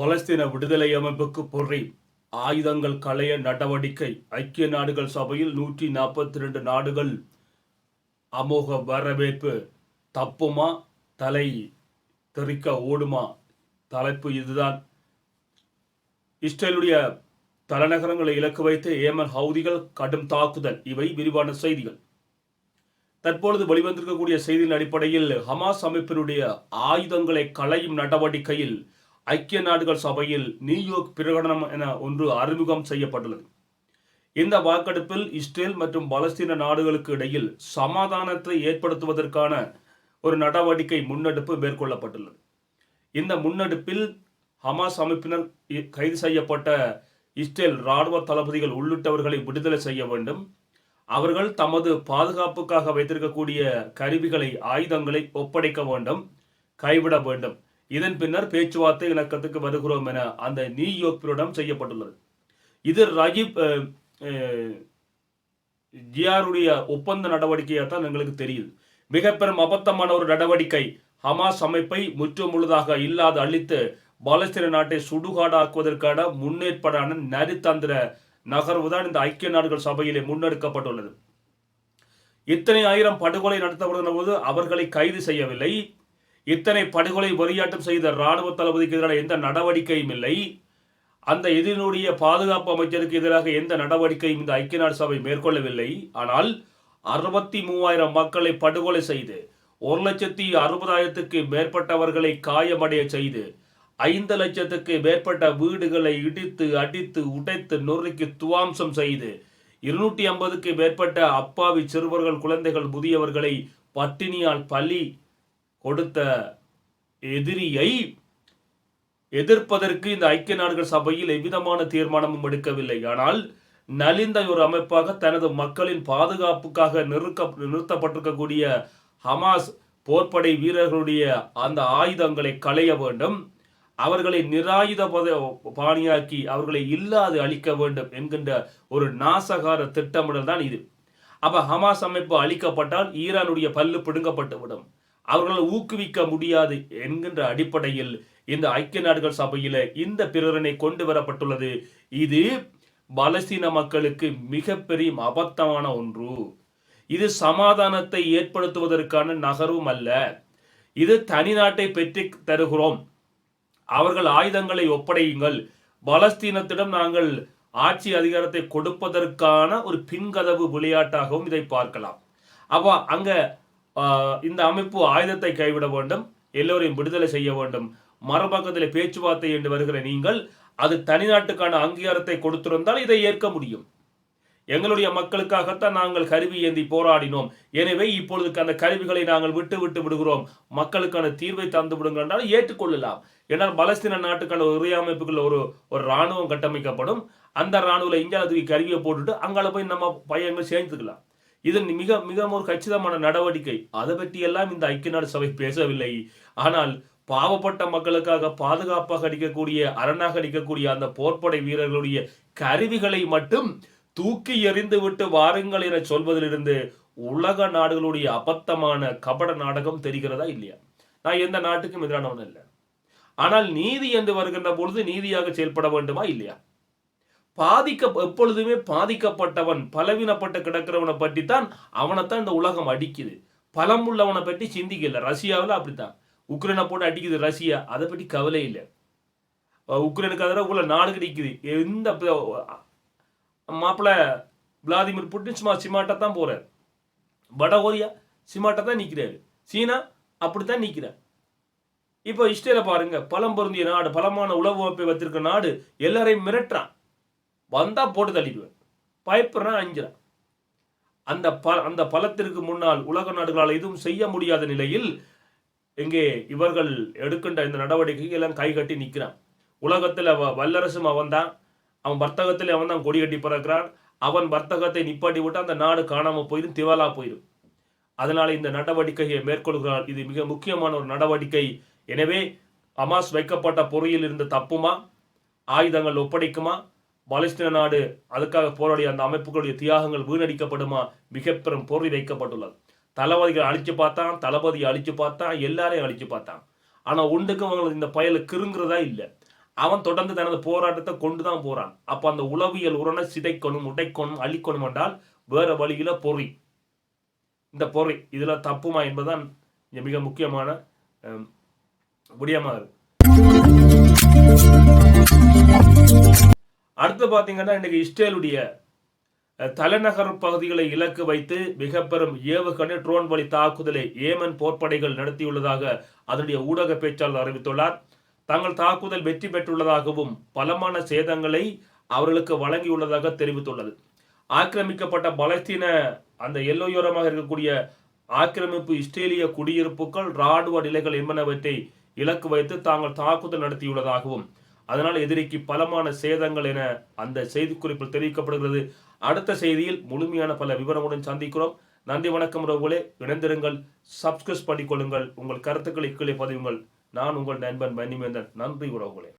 பலஸ்தீன விடுதலை அமைப்புக்கு பொறி ஆயுதங்கள் களைய நடவடிக்கை. ஐக்கிய நாடுகள் சபையில் நூற்றி நாற்பத்தி ரெண்டு நாடுகள் அமோக வரவேற்பு. தப்புமா? தலை தெறிக்க ஓடுமா? தலைப்பு இதுதான். இஸ்ரேலுடைய தலைநகரங்களை இலக்கு வைத்து ஏமன் ஹவுதிகள் கடும் தாக்குதல். இவை விரிவான செய்திகள். தற்பொழுது வெளிவந்திருக்கக்கூடிய செய்தியின் அடிப்படையில் ஹமாஸ் அமைப்பினுடைய ஆயுதங்களை களையும் நடவடிக்கையில் ஐக்கிய நாடுகள் சபையில் நியூயார்க் பிரகடனம் என ஒன்று அறிமுகம் செய்யப்பட்டுள்ளது. இந்த வாக்கெடுப்பில் இஸ்ரேல் மற்றும் பலஸ்தீன நாடுகளுக்கு இடையில் சமாதானத்தை ஏற்படுத்துவதற்கான ஒரு நடவடிக்கை முன்னெடுப்பு மேற்கொள்ளப்பட்டுள்ளது. இந்த முன்னெடுப்பில் ஹமாஸ் அமைப்பினர் கைது செய்யப்பட்ட இஸ்ரேல் ராணுவ தளபதிகள் உள்ளிட்டவர்களை விடுதலை செய்ய வேண்டும் அவர்கள் தமது பாதுகாப்புக்காக வைத்திருக்கக்கூடிய கருவிகளை ஆயுதங்களை ஒப்படைக்க வேண்டும் கைவிட வேண்டும். இதன் பின்னர் பேச்சுவார்த்தை இணக்கத்துக்கு வருகிறோம் என அந்த நியூயார்க்கிடம் செய்யப்பட்டுள்ளது. இது ரஜீப் ஜியாருடைய ஒப்பந்த நடவடிக்கையாக தான் எங்களுக்கு தெரியுது. மிக பெரும் அபத்தமான ஒரு நடவடிக்கை. ஹமாஸ் அமைப்பை முற்று முழுதாக இல்லாது அழித்து பாலஸ்தீன நாட்டை சுடுகாடாக்குவதற்கான முன்னேற்பாடான நரித்தந்திர நகர்வு தான் இந்த ஐக்கிய நாடுகள் சபையிலே முன்னெடுக்கப்பட்டுள்ளது. இத்தனை ஆயிரம் படுகொலை நடத்தப்படுகிற போது அவர்களை கைது செய்யவில்லை. இத்தனை படுகொலை வெறியாட்டம் செய்த இராணுவ தளபதிக்கு எதிரான எந்த நடவடிக்கையும் இல்லை. அந்த எதிரினுடைய பாதுகாப்பு அமைச்சருக்கு எதிராக எந்த நடவடிக்கையும் இந்த ஐக்கிய நாடு சபை மேற்கொள்ளவில்லை. ஆனால் அறுபத்தி மூவாயிரம் மக்களை படுகொலை செய்து ஒரு லட்சத்தி அறுபதாயிரத்துக்கு மேற்பட்டவர்களை காயமடைய செய்து ஐந்து லட்சத்துக்கு மேற்பட்ட வீடுகளை இடித்து அடித்து உடைத்து நொறுக்கி துவாம்சம் செய்து இருநூற்றி ஐம்பதுக்கு மேற்பட்ட அப்பாவி சிறுவர்கள் குழந்தைகள் முதியவர்களை பட்டினியால் பலி கொடுத்த எதிரியை எதிர்ப்பதற்கு இந்த ஐக்கிய நாடுகள் சபையில் எவ்விதமான தீர்மானமும் எடுக்கவில்லை. ஆனால் நலிந்த ஒரு அமைப்பாக தனது மக்களின் பாதுகாப்புக்காக நிறுக்க நிறுத்தப்பட்டிருக்கக்கூடிய ஹமாஸ் போர்ப்படை வீரர்களுடைய அந்த ஆயுதங்களை களைய வேண்டும். அவர்களை நிராயுத பத- பாணியாக்கி அவர்களை இல்லாது அழிக்க வேண்டும் என்கின்ற ஒரு நாசகார திட்டமிடல் தான் இது. அப்ப ஹமாஸ் அமைப்பு அழிக்கப்பட்டால் ஈரானுடைய பல்லு பிடுங்கப்பட்டுவிடும் அவர்களை ஊக்குவிக்க முடியாது என்கின்ற அடிப்படையில் இந்த ஐக்கிய நாடுகள் சபையில இந்த பிரேரணை கொண்டு வரப்பட்டுள்ளது. இது பலஸ்தீன மக்களுக்கு மிகப்பெரிய அபத்தமான ஒன்று. இது சமாதானத்தை ஏற்படுத்துவதற்கான நகர்வும் அல்ல. இது தனி நாட்டை பெற்று தருகிறோம். அவர்கள் ஆயுதங்களை ஒப்படையுங்கள். பலஸ்தீனத்திடம் நாங்கள் ஆட்சி அதிகாரத்தை கொடுப்பதற்கான ஒரு பின்கதவு விளையாட்டாகவும் இதை பார்க்கலாம். அப்போ அங்க இந்த அமைப்பு ஆயுதத்தை கைவிட வேண்டும் எல்லோரையும் விடுதலை செய்ய வேண்டும். மறுபக்கத்தில் பேச்சுவார்த்தை என்று வருகிற நீங்கள் அது தனிநாட்டுக்கான அங்கீகாரத்தை கொடுத்திருந்தால் இதை ஏற்க முடியும். எங்களுடைய மக்களுக்காகத்தான் நாங்கள் கருவி ஏந்தி போராடினோம். எனவே இப்பொழுதுக்கு அந்த கருவிகளை நாங்கள் விட்டு விட்டு விடுகிறோம். மக்களுக்கான தீர்வை தந்து விடுங்கள் என்றால் ஏற்றுக்கொள்ளலாம். ஏன்னால் பலஸ்தீன நாட்டுக்கான ஒரு அமைப்புகள் ஒரு ஒரு ராணுவம் கட்டமைக்கப்படும். அந்த இராணுவில் இந்தியாவில் தூக்கி கருவியை போட்டுட்டு அங்கால போய் நம்ம பையன்கள் சேர்ந்துக்கலாம். இது மிக மிக ஒரு கச்சிதமான நடவடிக்கை. அதை பற்றி எல்லாம் இந்த ஐக்கிய நாடு சபை பேசவில்லை. ஆனால் பாவப்பட்ட மக்களுக்காக பாதுகாப்பாக அடிக்கக்கூடிய அரணாக அடிக்கக்கூடிய அந்த போர்ப்படை வீரர்களுடைய கருவிகளை மட்டும் தூக்கி எறிந்து விட்டு வாருங்கள் என சொல்வதிலிருந்து உலக நாடுகளுடைய அபத்தமான கபட நாடகம் தெரிகிறதா இல்லையா? நான் எந்த நாட்டுக்கும் எதிரானவன் இல்லை ஆனால் நீதி என்று வருகின்ற பொழுது நீதியாக செயல்பட வேண்டுமா இல்லையா? பாதிக்க எப்பொழுதுமே பாதிக்கப்பட்டவன் பலவீனப்பட்டு கிடக்கிறவனை பற்றி தான் அவனைத்தான் இந்த உலகம் அடிக்குது. பலம் உள்ளவனை பற்றி சிந்திக்கல. ரஷ்யாவில் அப்படித்தான். உக்ரைனை போட்டு அடிக்குது ரஷ்யா. அதை பற்றி கவலை இல்லை. உக்ரைனுக்கு எதிராக உள்ள நாடு கிடைக்குது எந்த மாப்பிள்ள விளாதிமிர் புட்டின் சும்மா சிமாட்டா தான் போகிறார் வட கொரியா சிமாட்டா தான் நிற்கிறாரு சீனா அப்படித்தான் நிற்கிறார் இப்போ இஸ்ரேல பாருங்க பலம் பொருந்திய நாடு பலமான உளவு அமைப்பை வச்சிருக்க நாடு எல்லாரையும் மிரட்டுறான். வந்தா போட்டு தள்ளிடுவேன் பயப்படுறான் அஞ்சுறான். அந்த ப அந்த பலத்திற்கு முன்னால் உலக நாடுகளால் எதுவும் செய்ய முடியாத நிலையில் இங்கே இவர்கள் எடுக்கின்ற இந்த நடவடிக்கைக்கு எல்லாம் கை கட்டி நிற்கிறான் உலகத்தில் வல்லரசும் அவன் தான் அவன் வர்த்தகத்தில் அவன் தான் கொடி கட்டி பிறக்கிறான். அவன் வர்த்தகத்தை நிப்பாட்டி விட்டு அந்த நாடு காணாமல் போயிடும் திவாலா போயிடும் அதனால் இந்த நடவடிக்கையை மேற்கொள்கிறார். இது மிக முக்கியமான ஒரு நடவடிக்கை. எனவே அமாஸ் வைக்கப்பட்ட பொறியில் இருந்து தப்புமா? ஆயுதங்கள் ஒப்படைக்குமா? பாலஸ்தீன நாடு அதுக்காக போராடிய அந்த அமைப்புகளுடைய தியாகங்கள் வீணடிக்கப்படுமா? மிக பெரும் பொறி வைக்கப்பட்டுள்ளது. தளபதிகள் அழிச்சு பார்த்தான் தளபதியை அழிச்சு பார்த்தான் எல்லாரையும் அழிச்சு பார்த்தான். ஆனால் ஒன்றுக்கும் அவங்களுக்கு இந்த பயல கிருங்கிறதா இல்லை. அவன் தொடர்ந்து தனது போராட்டத்தை கொண்டு தான் போறான். அப்ப அந்த உளவியல் உரணை சிதைக்கணும் உடைக்கணும் அழிக்கணும் என்றால் வேற வழியில பொறி. இந்த பொறி இதுல தப்புமா என்பதுதான் மிக முக்கியமான அஹ், இருக்கு. அடுத்து பாத்தீங்கன்னா இன்னைக்கு இஸ்ரேலுடைய தலைநகர் பகுதிகளை இலக்கு வைத்து மிக பெரும் ஏவுகணை ட்ரோன் வழி தாக்குதலை ஏமன் போர்ப்படைகள் நடத்தியுள்ளதாக அதனுடைய ஊடக பேச்சாளர் அறிவித்துள்ளார். தங்கள் தாக்குதல் வெற்றி பெற்றுள்ளதாகவும் பலமான சேதங்களை அவர்களுக்கு வழங்கியுள்ளதாக தெரிவித்துள்ளது. ஆக்கிரமிக்கப்பட்ட பலஸ்தீன அந்த எல்லையோரமாக இருக்கக்கூடிய ஆக்கிரமிப்பு இஸ்ரேலிய குடியிருப்புகள் இராணுவ நிலைகள் என்பனவற்றை இலக்கு வைத்து தாங்கள் தாக்குதல் நடத்தியுள்ளதாகவும் அதனால் எதிரிக்கு பலமான சேதங்கள் என அந்த செய்திக்குறிப்பில் தெரிவிக்கப்படுகிறது. அடுத்த செய்தியில் முழுமையான பல விவரங்களுடன் சந்திக்கிறோம். நன்றி வணக்கம் உறவுகளே. இணைந்திருங்கள் சப்ஸ்கிரைப் பண்ணிக்கொள்ளுங்கள். உங்கள் கருத்துக்களை கீழே பதிவுங்கள். நான் உங்கள் நண்பன் மணிமேந்தன் நன்றி உறவுகளே